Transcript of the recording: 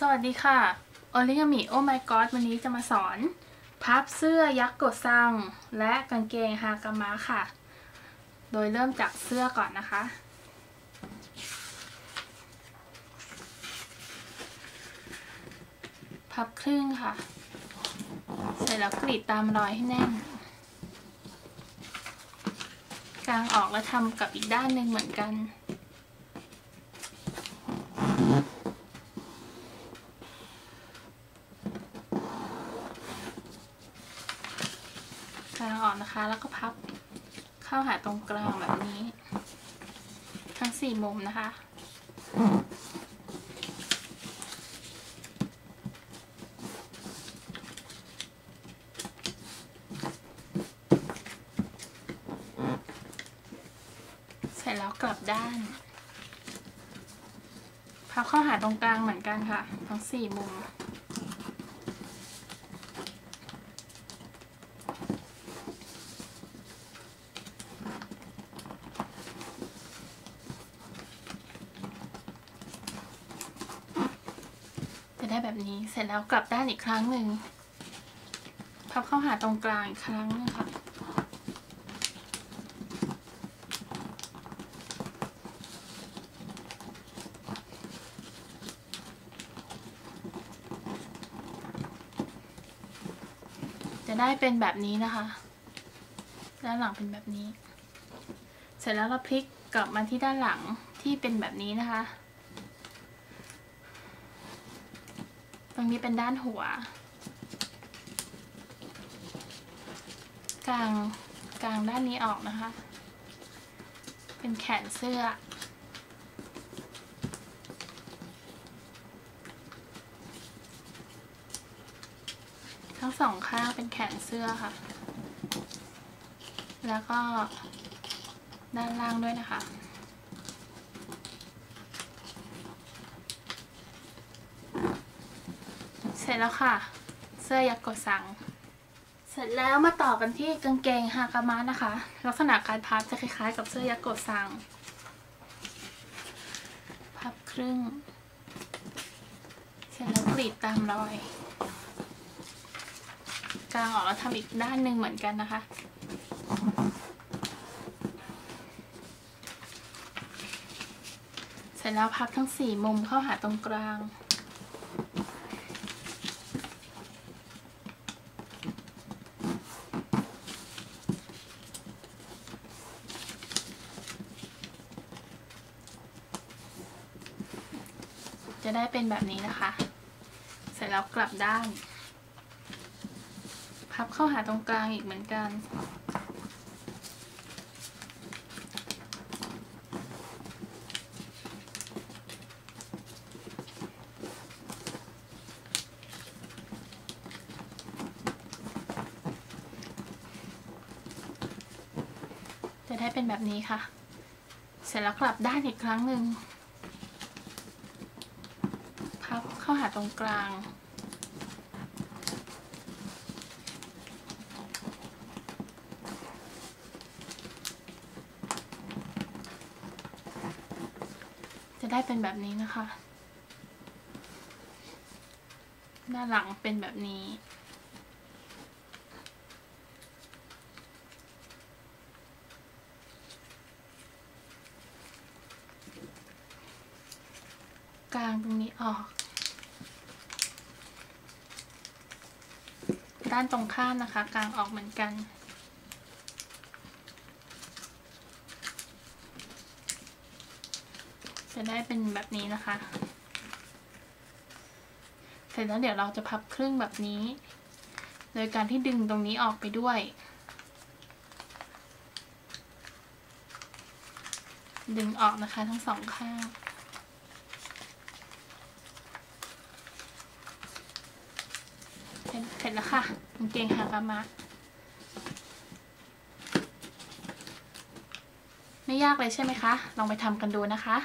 สวัสดีค่ะโอริ g ามิโอ my god วันนี้จะมาสอน พับเสื้อยักษ์กดซัง และกางเกงฮากามะค่ะ โดยเริ่มจากเสื้อก่อนนะคะ พับครึ่งค่ะ เสร็จแล้วกรีดตามรอยให้แน่นกางออกแล้วทำกับอีกด้านหนึ่งเหมือนกัน กางออก นะคะ แล้วก็พับเข้าหาตรงกลางแบบนี้ ทั้งสี่มุมนะคะ เสร็จแล้วกลับด้าน พับเข้าหาตรงกลางเหมือนกันค่ะ ทั้งสี่มุม ได้แบบนี้ เสร็จแล้วกลับด้านอีกครั้งหนึ่งพับเข้าหาตรงกลางอีกครั้งนึงค่ะจะได้เป็นแบบนี้นะคะ ด้านหลังเป็นแบบนี้ เสร็จแล้วเราพลิกกลับมาที่ด้านหลังที่เป็นแบบนี้นะคะ ตรงนี้เป็นด้านหัว กลางกลางด้านนี้ออกนะคะ เป็นแขนเสื้อ ทั้งสองข้างเป็นแขนเสื้อค่ะ แล้วก็ด้านล่างด้วยนะคะ เส ร็จแล้วค่ะ เสื้อยักษ์กดสัง เสร็จแล้วมาต่อกันที่กางเกงฮากามะนะคะ ลักษณะการพับจะคล้ายๆ กับเสื้อยักษ์กดสัง พับครึ่ง เสร็จแล้วกรีดตามรอยกลางออกแล้วทำอีกด้านหนึ่งเหมือนกันนะคะเสร็จแล้วพับทั้งสี่มุมเข้าหาตรงกลาง จะได้เป็นแบบนี้นะคะ เสร็จแล้วกลับด้าน พับเข้าหาตรงกลางอีกเหมือนกันจะได้เป็นแบบนี้ค่ะ เสร็จแล้วกลับด้านอีกครั้งหนึ่ง พับเข้าหาตรงกลาง จะได้เป็นแบบนี้นะคะ ด้านหลังเป็นแบบนี้กลางตรงนี้ออก ด้านตรงข้ามนะคะ กลางออกเหมือนกัน จะได้เป็นแบบนี้นะคะ เสร็จแล้วเดี๋ยวเราจะพับครึ่งแบบนี้ โดยการที่ดึงตรงนี้ออกไปด้วย ดึงออกนะคะทั้งสองข้าง เส ร็จแล้วค่ะกางเกงฮากามะไม่ยากเลยใช่ไหมคะ ลองไปทำกันดูนะคะ